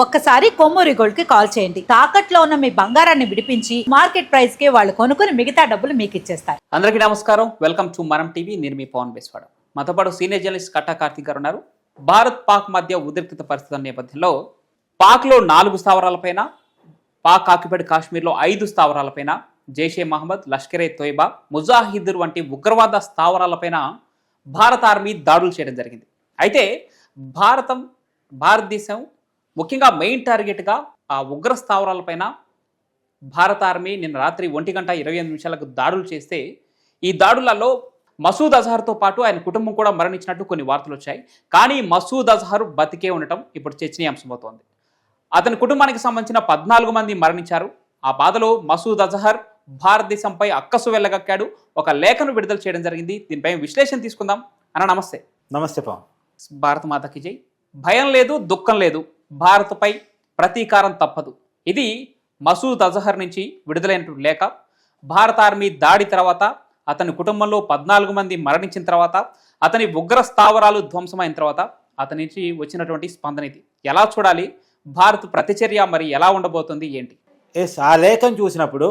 ఒక్కసారి కొమ్మూరి గోల్డ్కి కాల్ చేయండి. తాకట్లో ఉన్న మీ బంగారాన్ని విడిపించి మార్కెట్ ప్రైస్కి వాళ్ళు కొనుక్కుని మిగతా డబ్బులు మీకు ఇచ్చేస్తారు. అందరికీ నమస్కారం. Welcome to Manam TV. నేను మీ పవన్ బేస్వాడ. మాతో పాటు సీనియర్ జర్నలిస్ట్ కట్టా కార్తీక్ గారు ఉన్నారు. భారత్ పాక్ మధ్య ఉద్రిక్త పరిస్థితుల నేపథ్యంలో పాక్లో నాలుగు స్థావరాలపైన పాక్ ఆక్యుపైడ్ కాశ్మీర్లో ఐదు స్థావరాలపైన జైషే మహమ్మద్ లష్కరే తోయిబా ముజాహిద్ వంటి ఉగ్రవాద స్థావరాలపైన భారత ఆర్మీ దాడులు చేయడం జరిగింది. అయితే భారతం భారతదేశం ముఖ్యంగా మెయిన్ టార్గెట్గా ఆ ఉగ్ర స్థావరాలపైన భారత ఆర్మీ నిన్న రాత్రి ఒంటి గంట ఇరవై ఎనిమిది నిమిషాలకు దాడులు చేస్తే ఈ దాడులలో మసూద్ అజహర్తో పాటు ఆయన కుటుంబం కూడా మరణించినట్టు కొన్ని వార్తలు వచ్చాయి. కానీ మసూద్ అజహర్ బతికే ఉండటం ఇప్పుడు చర్చనీయాంశమవుతోంది. అతని కుటుంబానికి సంబంధించిన పద్నాలుగు మంది మరణించారు. ఆ బాధలో మసూద్ అజహర్ భారతదేశంపై అక్కసు వెళ్ళగక్కాడు ఒక లేఖను విడుదల చేయడం జరిగింది. దీనిపై విశ్లేషణ తీసుకుందాం. అన్న నమస్తే. నమస్తే పవన్. భారత మాతకి జై. భయం లేదు దుఃఖం లేదు. భారత్పై ప్రతీకారం తప్పదు. ఇది మసూద్ అజహర్ నుంచి విడుదలైనటువంటి లేఖ. భారత ఆర్మీ దాడి తర్వాత అతని కుటుంబంలో పద్నాలుగు మంది మరణించిన తర్వాత అతని ఉగ్ర స్థావరాలు ధ్వంసమైన తర్వాత అతని నుంచి వచ్చినటువంటి స్పందన ఇది. ఎలా చూడాలి? భారత్ ప్రతిచర్య మరి ఎలా ఉండబోతుంది ఏంటి? ఎస్ ఆ లేఖను చూసినప్పుడు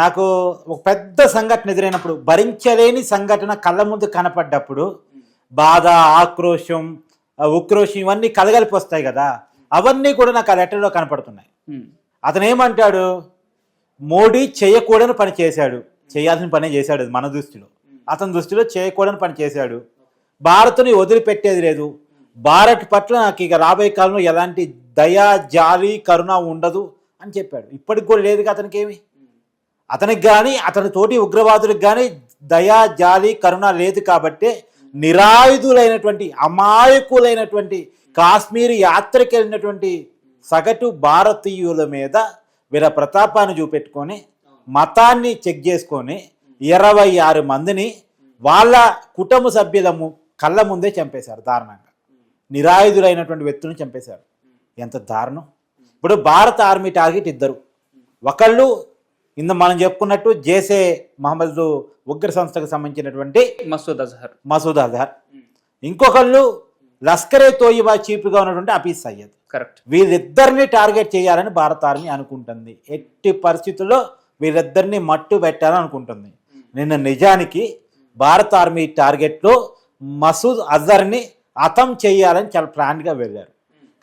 నాకు ఒక పెద్ద సంఘటన ఎదురైనప్పుడు భరించలేని సంఘటన కళ్ళ ముందు కనపడ్డప్పుడు బాధ ఆక్రోశం ఉక్రోషం ఇవన్నీ కలగలిపి వస్తాయి కదా. అవన్నీ కూడా నాకు ఆ లెటర్లో కనపడుతున్నాయి. అతను ఏమంటాడు మోడీ చేయకూడని పని చేశాడు. చేయాల్సిన పని చేశాడు మన దృష్టిలో. అతని దృష్టిలో చేయకూడని పని చేశాడు. భారత్ని వదిలిపెట్టేది లేదు. భారత్ పట్ల నాకు ఇక రాబోయే కాలంలో ఎలాంటి దయ జాలి కరుణ ఉండదు అని చెప్పాడు. ఇప్పటికి కూడా లేదు అతనికి ఏమి అతనికి కానీ అతని తోటి ఉగ్రవాదులకు కానీ దయా జాలి కరుణ లేదు కాబట్టి నిరాయుధులైనటువంటి అమాయకులైనటువంటి కాశ్మీర్ యాత్రకి వెళ్ళినటువంటి సగటు భారతీయుల మీద వీళ్ళ ప్రతాపాన్ని చూపెట్టుకొని మతాన్ని చెక్ చేసుకొని ఇరవై ఆరు మందిని వాళ్ళ కుటుంబ సభ్యుల ము- కళ్ళ ముందే చంపేశారు దారుణంగా. నిరాయుధులైనటువంటి వ్యక్తులను చంపేశారు. ఎంత దారుణం. ఇప్పుడు భారత ఆర్మీ టార్గెట్ ఇద్దరు. ఒకళ్ళు ఇంద మనం చెప్పుకున్నట్టు జేసే మహమ్మద్ ఉగ్ర సంస్థకు సంబంధించినటువంటి మసూద్ అజహర్. మసూద్ అజహర్. ఇంకొకళ్ళు లష్కరే తోయిబా చీఫ్గా ఉన్నటువంటి హఫీజ్ సయ్యద్. కరెక్ట్ వీరిద్దరిని టార్గెట్ చేయాలని భారత ఆర్మీ అనుకుంటుంది. ఎట్టి పరిస్థితుల్లో వీరిద్దరిని మట్టు పెట్టాలని అనుకుంటుంది. నిన్న నిజానికి భారత ఆర్మీ టార్గెట్లో మసూద్ అజర్ని అతం చేయాలని చాలా ప్లాన్గా వెళ్ళారు.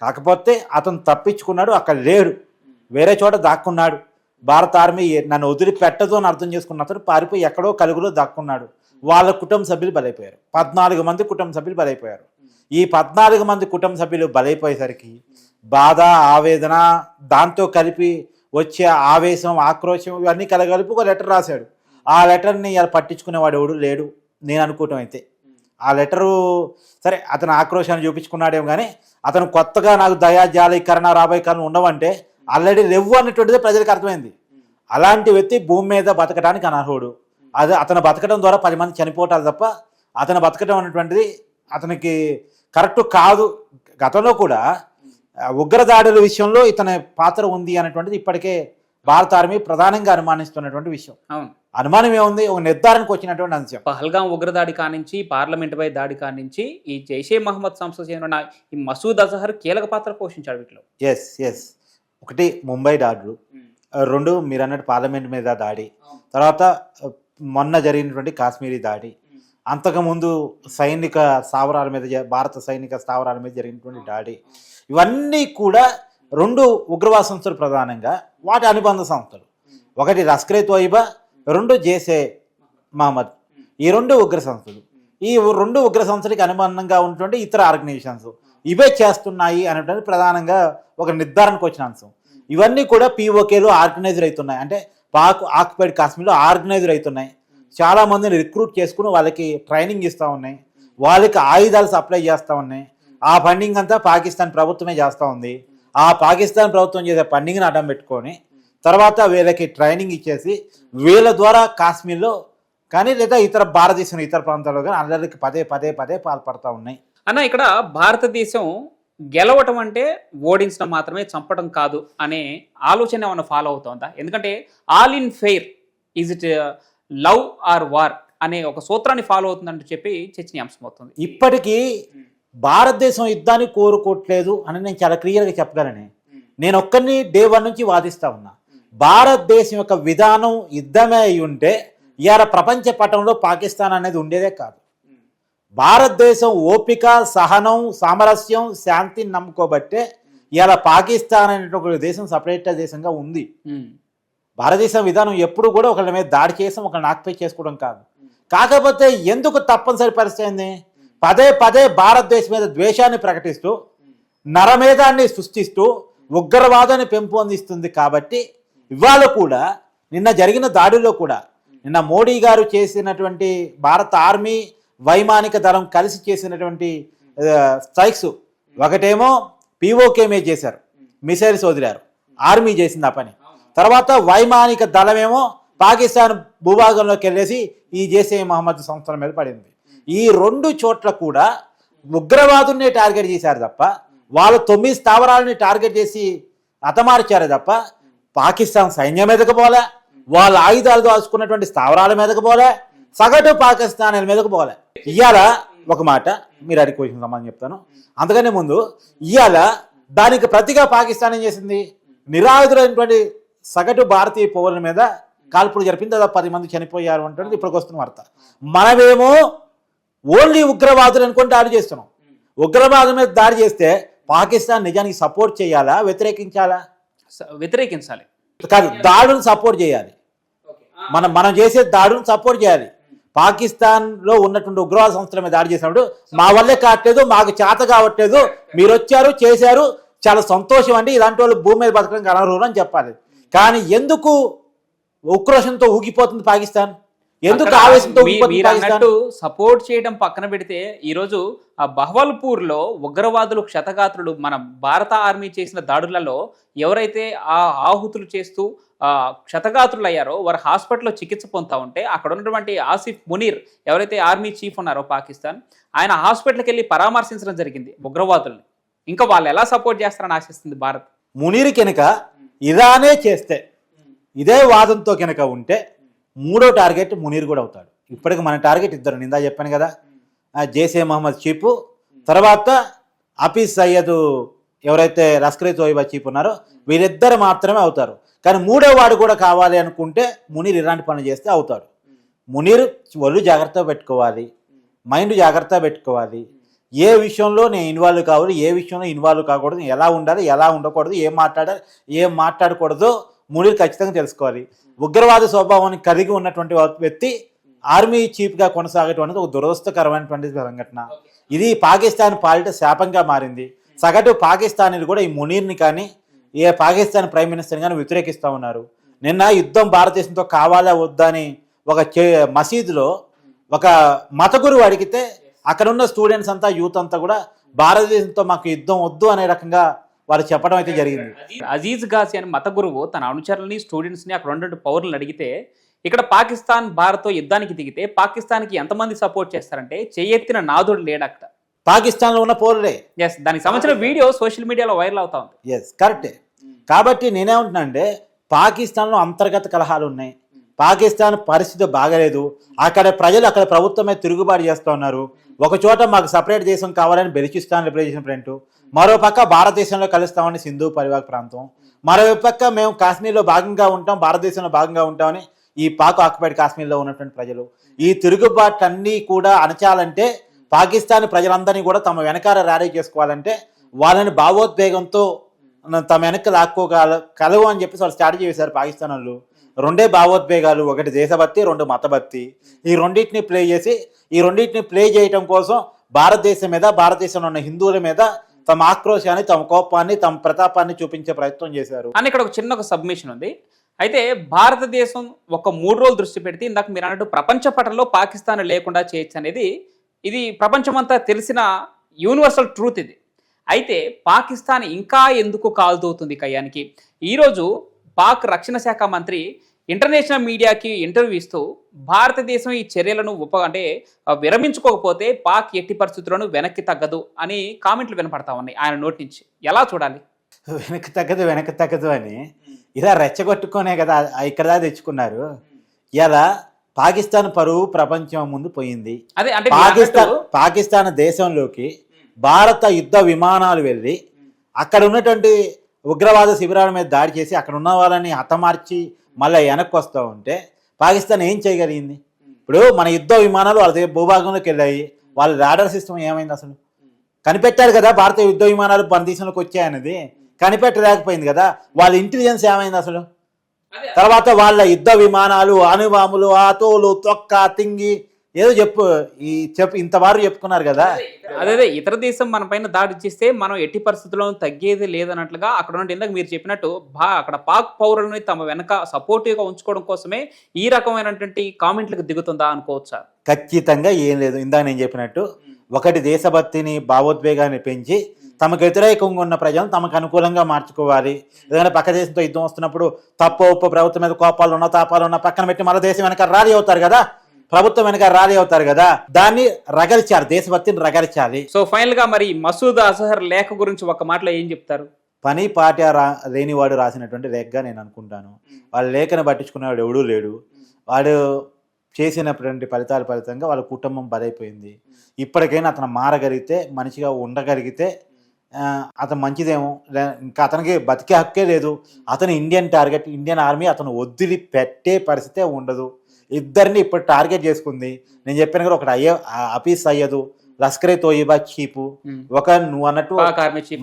కాకపోతే అతను తప్పించుకున్నాడు అక్కడ లేడు. వేరే చోట దాక్కున్నాడు. భారత ఆర్మీ నన్ను వదిలిపెట్టదు అని అర్థం చేసుకున్న అతను పారిపోయి ఎక్కడో కలుగులో దాక్కున్నాడు. వాళ్ళ కుటుంబ సభ్యులు బలైపోయారు. పద్నాలుగు మంది కుటుంబ సభ్యులు బలైపోయారు. ఈ పద్నాలుగు మంది కుటుంబ సభ్యులు బలైపోయేసరికి బాధ ఆవేదన దాంతో కలిపి వచ్చే ఆవేశం ఆక్రోశం ఇవన్నీ కలగలిపి ఒక లెటర్ రాశాడు. ఆ లెటర్ని ఇలా పట్టించుకునేవాడు ఎవడు? లేడు. నేను అనుకోవటం అయితే. ఆ లెటరు సరే అతను ఆక్రోశాన్ని చూపించుకున్నాడేమో కానీ అతను కొత్తగా నాకు దయా జాలీకరణ రాబోయే కాలం ఉండవంటే ఆల్రెడీ రెవ్వు అన్నటువంటిది ప్రజలకు అర్థమైంది. అలాంటి వ్యక్తి భూమి మీద బతకడానికి అనర్హుడు. అది అతను బతకడం ద్వారా పది మంది చనిపోతారు తప్ప అతను బతకడం అనేటువంటిది అతనికి కరెక్ట్ కాదు. గతంలో కూడా ఉగ్రదాడుల విషయంలో ఇతని పాత్ర ఉంది అనేటువంటిది ఇప్పటికే భారత ఆర్మీ ప్రధానంగా అనుమానిస్తున్నటువంటి విషయం. అవును. అనుమానం ఏముంది? ఒక నిర్ధారణకు వచ్చినటువంటి అంశం. పహల్గాం ఉగ్రదాడి కానించి పార్లమెంట్ పై దాడి కానించి ఈ జైషే మహమ్మద్ సంస్థ చెందిన ఈ మసూద్ అజహర్ కీలక పాత్ర పోషించాడు వీటిలో. ఎస్ ఎస్ ఒకటి ముంబై దాడులు రెండు మీరు అన్నట్టు పార్లమెంట్ మీద దాడి తర్వాత మొన్న జరిగినటువంటి కాశ్మీరీ దాడి అంతకుముందు సైనిక స్థావరాల మీద జ- భారత సైనిక స్థావరాల మీద జరిగినటువంటి దాడి. ఇవన్నీ కూడా రెండు ఉగ్రవాద సంస్థలు ప్రధానంగా వాటి అనుబంధ సంస్థలు. ఒకటి లష్కరే తోయిబా రెండు జేసే మహమ్మద్. ఈ రెండు ఉగ్ర సంస్థలు. ఈ రెండు ఉగ్ర సంస్థలకి అనుబంధంగా ఉన్నటువంటి ఇతర ఆర్గనైజేషన్స్. ఇవే చేస్తున్నాయి అనేటువంటి ప్రధానంగా ఒక నిర్ధారణకు వచ్చిన అంశం. ఇవన్నీ కూడా పీఓకేలో ఆర్గనైజర్ అవుతున్నాయి. అంటే పాక్ ఆక్యుపైడ్ కాశ్మీర్లో ఆర్గనైజర్ అవుతున్నాయి. చాలా మందిని రిక్రూట్ చేసుకుని వాళ్ళకి ట్రైనింగ్ ఇస్తూ ఉన్నాయి. వాళ్ళకి ఆయుధాలు సప్లై చేస్తూ ఉన్నాయి. ఆ ఫండింగ్ అంతా పాకిస్తాన్ ప్రభుత్వమే చేస్తూ ఉంది. ఆ పాకిస్తాన్ ప్రభుత్వం చేసే ఫండింగ్ని అడ్డం పెట్టుకొని తర్వాత వీళ్ళకి ట్రైనింగ్ ఇచ్చేసి వీళ్ళ ద్వారా కాశ్మీర్లో కానీ లేదా ఇతర భారతదేశం ఇతర ప్రాంతాల్లో కానీ అందరికి పదే పదే పదే పాల్పడతా ఉన్నాయి. అన్న ఇక్కడ భారతదేశం గెలవటం అంటే ఓడించడం మాత్రమే చంపడం కాదు అనే ఆలోచన ఏమైనా ఫాలో అవుతుందా? ఎందుకంటే all in fair is it love or war అనే ఒక సూత్రాన్ని ఫాలో అవుతుందంటూ చెప్పి చర్చనీయాంశం అవుతుంది ఇప్పటికీ భారతదేశం యుద్ధాన్ని కోరుకోవట్లేదు అని నేను చాలా క్లియర్గా చెప్పగలను. నేను ఒక్కరిని డే వన్ నుంచి వాదిస్తా ఉన్నా. భారతదేశం యొక్క విధానం యుద్ధమే అయి ఉంటే ఇవాళ ప్రపంచ పటంలో పాకిస్తాన్ అనేది ఉండేదే కాదు. భారతదేశం ఓపిక సహనం సామరస్యం శాంతిని నమ్ముకోబట్టే ఇవాళ పాకిస్తాన్ అనేటువంటి దేశం సపరేట్ దేశంగా ఉంది. భారతదేశం విధానం ఎప్పుడు కూడా ఒకళ్ళ మీద దాడి చేసాం ఒకళ్ళని ఆక్యుపై చేసుకోవడం కాదు. కాకపోతే ఎందుకు తప్పనిసరి పరిస్థితి పదే పదే భారతదేశం మీద ద్వేషాన్ని ప్రకటిస్తూ నరమేధాన్ని సృష్టిస్తూ ఉగ్రవాదాన్ని పెంపొందిస్తుంది కాబట్టి ఇవాళ కూడా నిన్న జరిగిన దాడిలో కూడా నిన్న మోడీ గారు చేసినటువంటి భారత ఆర్మీ వైమానిక దళం కలిసి చేసినటువంటి స్ట్రైక్స్ ఒకటేమో పీఓకే మీద చేశారు. మిసైల్స్ వదిలారు ఆర్మీ చేసింది ఆ పని. తర్వాత వైమానిక దళమేమో పాకిస్తాన్ భూభాగంలోకి వెళ్ళేసి ఈ జైసే మహమ్మద్ సంస్థల మీద పడింది. ఈ రెండు చోట్ల కూడా ఉగ్రవాదుల్ని టార్గెట్ చేశారు తప్ప వాళ్ళు తొమ్మిది స్థావరాలని టార్గెట్ చేసి హతమార్చారు తప్ప పాకిస్తాన్ సైన్యం మీదకు పోలే వాళ్ళ ఆయుధాలు దాచుకున్నటువంటి స్థావరాల మీదకు పోలే సగటు పాకిస్తాన్ మీదకు పోలే. ఇవాళ ఒక మాట మీరు అడిగి క్వశ్చన్ సమాధానం చెప్తాను. అందుకనే ముందు ఇవాళ దానికి ప్రతిగా పాకిస్తాన్ ఏం చేసింది? నిరాయుధులైనటువంటి సగటు భారతీయ పౌరుల మీద కాల్పులు జరిపింది దాదాపు పది మంది చనిపోయారు అంటుంది ఇప్పటికి వస్తున్న వార్త. మనమేమో ఓన్లీ ఉగ్రవాదులు అనుకొని దాడి చేస్తున్నాం. ఉగ్రవాదం మీద దాడి చేస్తే పాకిస్తాన్ నిజానికి సపోర్ట్ చేయాలా వ్యతిరేకించాలా? వ్యతిరేకించాలి. కాదు దాడును సపోర్ట్ చేయాలి. మనం మనం చేసే దాడును సపోర్ట్ చేయాలి. పాకిస్తాన్లో ఉన్నటువంటి ఉగ్రవాద సంస్థల మీద దాడి చేసినప్పుడు మా వల్లే కావట్లేదు మాకు చేత కావట్లేదు మీరు వచ్చారు చేశారు చాలా సంతోషం అండి ఇలాంటి వాళ్ళు భూమి మీద బతకడం అనర్హులు అని చెప్పాలి. కానీ ఎందుకు ఉక్రోషంతో ఊగిపోతుంది పాకిస్తాన్? ఎందుకు ఆవేశంతో అన్నట్టు సపోర్ట్ చేయడం పక్కన పెడితే ఈరోజు ఆ బహవల్పూర్లో ఉగ్రవాదులు క్షతగాత్రులు మన భారత ఆర్మీ చేసిన దాడులలో ఎవరైతే ఆ ఆహుతులు చేస్తూ ఆ క్షతగాత్రులు అయ్యారో వారు హాస్పిటల్లో చికిత్స పొందుతా ఉంటే అక్కడ ఉన్నటువంటి ఆసిఫ్ మునీర్ ఎవరైతే ఆర్మీ చీఫ్ ఉన్నారో పాకిస్తాన్ ఆయన హాస్పిటల్కి వెళ్ళి పరామర్శించడం జరిగింది ఉగ్రవాదుల్ని. ఇంకా వాళ్ళు ఎలా సపోర్ట్ చేస్తారని ఆశిస్తుంది భారత్? మునీర్ కనుక ఇలానే చేస్తే ఇదే వాదంతో కనుక ఉంటే మూడో టార్గెట్ మునీర్ కూడా అవుతాడు. ఇప్పటికి మన టార్గెట్ ఇద్దరు నిందా చెప్పాను కదా. ఆ జైసే మహమ్మద్ చీపు తర్వాత హఫీజ్ సయ్యద్ ఎవరైతే లస్కర్ తోయిబా చీప్ ఉన్నారో వీరిద్దరు మాత్రమే అవుతారు. కానీ మూడో వాడు కూడా కావాలి అనుకుంటే మునీర్ ఇలాంటి పనులు చేస్తే అవుతాడు. మునీర్ ఒళ్ళు జాగ్రత్తగా పెట్టుకోవాలి. మైండ్ జాగ్రత్తగా పెట్టుకోవాలి. ఏ విషయంలో నేను ఇన్వాల్వ్ కావాలి ఏ విషయంలో ఇన్వాల్వ్ కాకూడదు ఎలా ఉండాలి ఎలా ఉండకూడదు ఏం మాట్లాడాలి ఏం మాట్లాడకూడదు మునీర్ ఖచ్చితంగా తెలుసుకోవాలి. ఉగ్రవాద స్వభావాన్ని కలిగి ఉన్నటువంటి వ్యక్తి ఆర్మీ చీఫ్గా కొనసాగటం అనేది ఒక దురదృష్టకరమైనటువంటి సంఘటన. ఇది పాకిస్తాన్ పాలిట శాపంగా మారింది. సగటు పాకిస్తానీలు కూడా ఈ మునీర్ని కానీ ఏ పాకిస్తాన్ ప్రైమ్ మినిస్టర్ కానీ వ్యతిరేకిస్తూ ఉన్నారు. నిన్న యుద్ధం భారతదేశంతో కావాలా వద్దా అని ఒక చే- మసీదులో ఒక మత గురువు అడిగితే అక్కడ ఉన్న స్టూడెంట్స్ అంతా యూత్ అంతా కూడా భారతదేశంతో మాకు యుద్ధం వద్దు అనే రకంగా వారు చెప్పడం అయితే జరిగింది. అజీజ్ గాసి అని మత గురువు తన అనుచరులని స్టూడెంట్స్ని అక్కడ ఉన్నటువంటి పౌరులను అడిగితే ఇక్కడ పాకిస్తాన్ భారత్తో యుద్ధానికి దిగితే పాకిస్తాన్కి ఎంతమంది సపోర్ట్ చేస్తారంటే చెయ్యెత్తిన నాదుడు లేడు అక్కడ పాకిస్తాన్లో ఉన్న పౌరులే. ఎస్ దానికి సంబంధించిన వీడియో సోషల్ మీడియాలో వైరల్ అవుతా ఉంది. ఎస్ కరెక్టే కాబట్టి నేనేమంటున్నా అంటే పాకిస్తాన్లో అంతర్గత కలహాలు ఉన్నాయి. పాకిస్తాన్ పరిస్థితి బాగలేదు. అక్కడ ప్రజలు అక్కడ ప్రభుత్వమే తిరుగుబాటు చేస్తూ ఉన్నారు. ఒక చోట మాకు సపరేట్ దేశం కావాలని బెలిచిస్తాన్ రిప్రజెంటేషన్ ఫ్రంట్. మరో పక్క భారతదేశంలో కలుస్తామని సింధు పరివాహక ప్రాంతం. మరో పక్క మేము కాశ్మీర్లో భాగంగా ఉంటాం భారతదేశంలో భాగంగా ఉంటామని ఈ పాక్ ఆక్యుపైడ్ కాశ్మీర్లో ఉన్నటువంటి ప్రజలు. ఈ తిరుగుబాట్లన్నీ కూడా అణచాలంటే పాకిస్తాన్ ప్రజలందరినీ కూడా తమ వెనకాల ర్యాలీ చేసుకోవాలంటే వాళ్ళని భావోద్వేగంతో తమ వెనక్కి లాక్కోగల కలవు అని చెప్పేసి వాళ్ళు స్ట్రాటజీ చేశారు పాకిస్తాన్ వాళ్ళు. రెండే భావోద్వేగాలు ఒకటి దేశభక్తి రెండు మతభక్తి. ఈ రెండింటిని ప్లే చేసి ఈ రెండింటిని ప్లే చేయటం కోసం భారతదేశం మీద భారతదేశంలో ఉన్న హిందువుల మీద తమ ఆక్రోశాన్ని తమ కోపాన్ని తమ ప్రతాపాన్ని చూపించే ప్రయత్నం చేశారు. అని ఇక్కడ ఒక చిన్న ఒక సబ్మిషన్ ఉంది. అయితే భారతదేశం ఒక మూడు రోజులు దృష్టి పెడితే ఇందాక మీరు అన్నట్టు ప్రపంచ పటంలో పాకిస్తాన్ లేకుండా చేయొచ్చు అనేది ఇది ప్రపంచమంతా తెలిసిన యూనివర్సల్ ట్రూత్ ఇది. అయితే పాకిస్తాన్ ఇంకా ఎందుకు కాల్దవుతుంది కయ్యానికి? ఈరోజు పాక్ రక్షణ శాఖ మంత్రి ఇంటర్నేషనల్ మీడియాకి ఇంటర్వ్యూ ఇస్తూ భారతదేశం ఈ చర్యలను ఉప అంటే విరమించుకోకపోతే పాక్ ఎట్టి పరిస్థితులను వెనక్కి తగ్గదు అని కామెంట్లు వినపడతా ఉన్నాయి. ఆయన నోటి నుంచి ఎలా చూడాలి? వెనక్కి తగ్గదు వెనక్కి తగ్గదు అని. ఇలా రెచ్చగొట్టుకునే కదా ఇక్కడ తెచ్చుకున్నారు. ఇలా పాకిస్తాన్ పరువు ప్రపంచం ముందు పోయింది. అదే అంటే పాకిస్తాన్ పాకిస్తాన్ దేశంలోకి భారత యుద్ధ విమానాలు వెళ్ళి అక్కడ ఉన్నటువంటి ఉగ్రవాద శిబిరాల మీద దాడి చేసి అక్కడ ఉన్న వాళ్ళని హతమార్చి మళ్ళీ వెనక్కి వస్తూ ఉంటే పాకిస్తాన్ ఏం చేయగలిగింది? ఇప్పుడు మన యుద్ధ విమానాలు వాళ్ళ దగ్గర భూభాగంలోకి వెళ్ళాయి. వాళ్ళ రాడర్ సిస్టమ్ ఏమైంది అసలు? కనిపెట్టారు కదా భారతీయ యుద్ధ విమానాలు మన దేశంలోకి వచ్చాయన్నది కనిపెట్టలేకపోయింది కదా. వాళ్ళ ఇంటెలిజెన్స్ ఏమైంది అసలు? తర్వాత వాళ్ళ యుద్ధ విమానాలు అణుబాంబులు ఆతోలు తొక్క తింగి ఏదో చెప్పు ఈ చెప్పు ఇంతవారు చెప్పుకున్నారు కదా. అదే అదే ఇతర దేశం మన పైన దాడి చేస్తే మనం ఎట్టి పరిస్థితుల్లో తగ్గేది లేదన్నట్లుగా అక్కడ నుండి ఇందాక మీరు చెప్పినట్టు బా అక్కడ పాక్ పౌరులని తమ వెనక సపోర్టివ్గా ఉంచుకోవడం కోసమే ఈ రకమైనటువంటి కామెంట్లకు దిగుతుందా అనుకోవచ్చా? ఖచ్చితంగా ఏం లేదు. ఇందాక నేను చెప్పినట్టు ఒకటి దేశభక్తిని భావోద్వేగాన్ని పెంచి తమకు వ్యతిరేకంగా ఉన్న ప్రజలను తమకు అనుకూలంగా మార్చుకోవాలి. ఎందుకంటే పక్క దేశంతో యుద్ధం వస్తున్నప్పుడు తప్పు ఉప్పు ప్రభుత్వం మీద కోపాలు ఉన్న తాపాలు ఉన్న పక్కన పెట్టి మన దేశం వెనక ర్యాలీ అవుతారు కదా. ప్రభుత్వం వెనక ర్యాలీ అవుతారు కదా దాన్ని రగల్చారు దేశభక్తిని రగల్చాలి. సో ఫైనల్గా మరి మసూద్ అజహర్ లేఖ గురించి ఒక మాటలో ఏం చెప్తారు? పని పాట రా లేనివాడు రాసినటువంటి లేఖగా నేను అనుకుంటాను. వాళ్ళ లేఖను పట్టించుకునేవాడు ఎవడూ లేడు. వాడు చేసినటువంటి ఫలితాల ఫలితంగా వాళ్ళ కుటుంబం బలైపోయింది. ఇప్పటికైనా అతను మారగలిగితే మనిషిగా ఉండగలిగితే అతను మంచిదేమో లే- ఇంకా అతనికి బతికే హక్కే లేదు. అతను ఇండియన్ టార్గెట్ ఇండియన్ ఆర్మీ అతను వదిలి పెట్టే పరిస్థితే ఉండదు. ఇద్దరిని ఇప్పుడు టార్గెట్ చేసుకుంది. నేను చెప్పాను కదా ఒకటి అయ్యే అపీస్ అయ్యదు. లస్కరే తోయిబా చీపు ఒక నువ్వు అన్నట్టు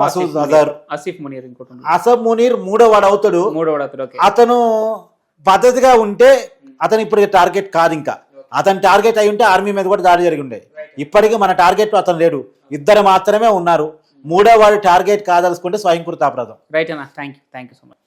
మసూద్ అజర్. ఆసిఫ్ మునీర్ ఇంకోటి. అసబ్ మునీర్ మూడో వాడు అవుతాడు. మూడో అతను పద్ధతిగా ఉంటే అతను ఇప్పుడు టార్గెట్ కాదు ఇంకా. అతను టార్గెట్ అయి ఉంటే ఆర్మీ మీద కూడా దాడి జరిగి ఉండే. ఇప్పటికీ మన టార్గెట్ అతను లేడు. ఇద్దరు మాత్రమే ఉన్నారు. మూడో వాడు టార్గెట్ కాదలుచుకుంటే స్వయంకృతాపరాధం. రైట్ అన్న thank you thank you so much.